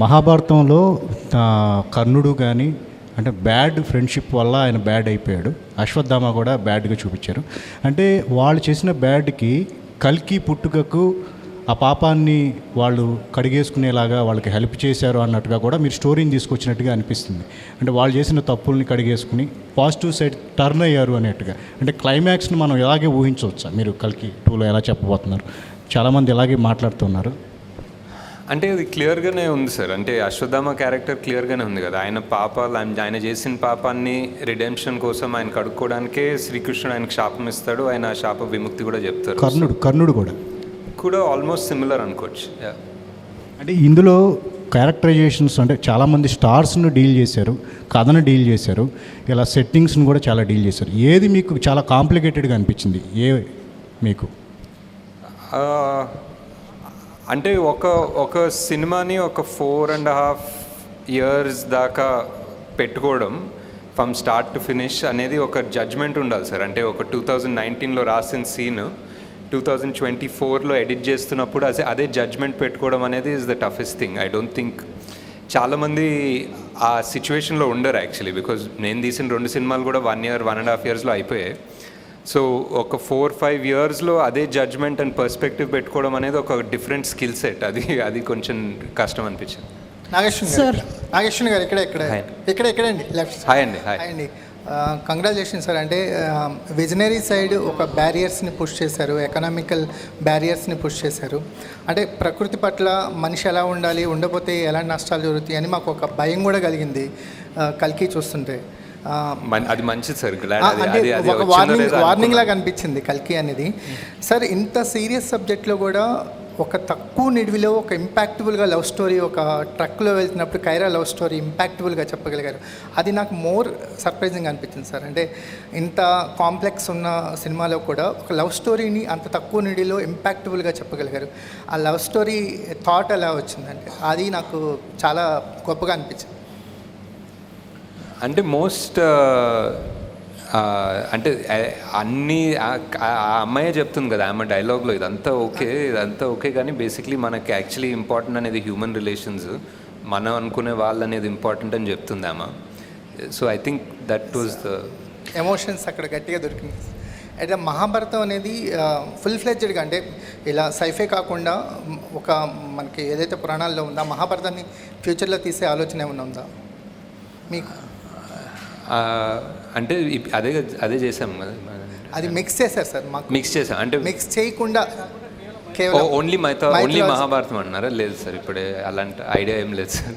మహాభారతంలో కర్ణుడు కానీ అంటే బ్యాడ్ ఫ్రెండ్షిప్ వల్ల ఆయన బ్యాడ్ అయిపోయాడు. అశ్వత్థామ కూడా బ్యాడ్గా చూపించారు. అంటే వాళ్ళు చేసిన బ్యాడ్కి కల్కి పుట్టుకకు ఆ పాపాన్ని వాళ్ళు కడిగేసుకునేలాగా వాళ్ళకి హెల్ప్ చేశారు అన్నట్టుగా కూడా మీరు స్టోరీని తీసుకొచ్చినట్టుగా అనిపిస్తుంది. అంటే వాళ్ళు చేసిన తప్పుల్ని కడిగేసుకుని పాజిటివ్ సైడ్ టర్న్ అయ్యారు అనేట్టుగా అంటే క్లైమాక్స్ని మనం ఇలాగే ఊహించవచ్చా? మీరు కల్కి టూలో ఎలా చెప్పబోతున్నారు? చాలామంది ఇలాగే మాట్లాడుతున్నారు. అంటే అది క్లియర్గానే ఉంది సార్. అంటే అశ్వత్థామ క్యారెక్టర్ క్లియర్గానే ఉంది కదా. ఆయన పాపాలు ఆయన ఆయన చేసిన పాపాన్ని రిడెంప్షన్ కోసం ఆయన కడుక్కోవడానికే శ్రీకృష్ణుడు ఆయనకు శాపం ఇస్తాడు. ఆయన ఆ శాప విముక్తి కూడా చెప్తారు. కర్ణుడు కర్ణుడు కూడా. కూడా ఆల్మోస్ట్ సిమిలర్ అనుకోవచ్చు. అంటే ఇందులో క్యారెక్టరైజేషన్స్ అంటే చాలామంది స్టార్స్ను డీల్ చేశారు కథను డీల్ చేశారు ఇలా సెట్టింగ్స్ను కూడా చాలా డీల్ చేశారు. ఏది మీకు చాలా కాంప్లికేటెడ్గా అనిపించింది? ఏ మీకు? అంటే ఒక ఒక సినిమాని ఒక ఫోర్ అండ్ హాఫ్ ఇయర్స్ దాకా పెట్టుకోవడం ఫ్రమ్ స్టార్ట్ టు ఫినిష్ అనేది ఒక జడ్జ్మెంట్ ఉండాలి సార్. అంటే ఒక టూ థౌజండ్ నైన్టీన్లో రాసిన సీన్ టూ థౌజండ్ ట్వంటీ ఫోర్లో ఎడిట్ చేస్తున్నప్పుడు అదే అదే జడ్జ్మెంట్ పెట్టుకోవడం అనేది is the toughest thing I don't think చాలామంది ఆ సిచ్యువేషన్లో ఉండరు యాక్చువల్లీ బికాజ్ నేను తీసిన రెండు సినిమాలు కూడా one year one and half ఇయర్స్లో అయిపోయాయి. సో ఒక ఫోర్ ఫైవ్ ఇయర్స్లో అదే జడ్జ్మెంట్ అండ్ పర్స్పెక్టివ్ పెట్టుకోవడం అనేది ఒక డిఫరెంట్ స్కిల్ సెట్ అది అది కొంచెం కష్టం అనిపించింది. నాగేశ్వన్ Sir. గారు ఇక్కడ ఇక్కడ. ఇక్కడ ఎక్కడండి లెఫ్ట్ హాయ్ అండి హాయ్. అండి. Congratulation sir. అంటే విజనరీ సైడ్ ఒక బ్యారియర్స్ని పుష్ చేశారు. ఎకనామికల్ బ్యారియర్స్ని పుష్ చేశారు. అంటే ప్రకృతి పట్ల మనిషి ఎలా ఉండాలి ఉండకపోతే ఎలాంటి నష్టాలు జరుగుతాయి అని మాకు ఒక భయం కూడా కలిగింది కల్కి చూస్తుంటే. అది సార్ అది ఒక వార్నింగ్ వార్నింగ్. లాగా అనిపించింది కల్కి అనేది. సార్ ఇంత సీరియస్ సబ్జెక్ట్లో కూడా ఒక తక్కువ నిడివిలో ఒక ఇంపాక్టబుల్గా లవ్ స్టోరీ ఒక ట్రక్లో వెళ్తున్నప్పుడు కైరా లవ్ స్టోరీ ఇంపాక్టబుల్గా చెప్పగలిగారు. అది నాకు మోర్ సర్ప్రైజింగ్ అనిపించింది సార్. అంటే ఇంత కాంప్లెక్స్ ఉన్న సినిమాలో కూడా ఒక లవ్ స్టోరీని అంత తక్కువ నిడిలో ఇంపాక్టబుల్గా చెప్పగలిగారు. ఆ లవ్ స్టోరీ థాట్ ఎలా వచ్చిందంటే అది నాకు చాలా గొప్పగా అనిపించింది. అంటే మోస్ట్ uh, uh, అంటే uh, అన్ని ఆ అమ్మాయే చెప్తుంది కదా ఆమె డైలాగ్లో ఇదంతా ఓకే ఇదంతా ఓకే కానీ బేసిక్లీ మనకి యాక్చువల్లీ ఇంపార్టెంట్ అనేది హ్యూమన్ రిలేషన్స్ మనం అనుకునే వాళ్ళు అనేది ఇంపార్టెంట్ అని చెప్తుంది ఆమె. So I think that was the emotions అక్కడ గట్టిగా దొరికింది. అయితే మహాభారతం అనేది ఫుల్ ఫ్లెడ్జ్డ్గా అంటే ఇలా సైఫే కాకుండా ఒక మనకి ఏదైతే పురాణాల్లో ఉందా మహాభారతాన్ని ఫ్యూచర్లో తీసే ఆలోచన ఏమైనా ఉందా? మీకు? అంటే అదే అదే చేసాం కదా అది మిక్స్ చేశారు సార్ మాకు. మిక్స్ చేసాం అంటే మిక్స్ చేయకుండా ఓన్లీ ఓన్లీ మహాభారతం అంటున్నారా లేదు సార్ ఇప్పుడే అలాంటి ఐడియా ఏం లేదు సార్.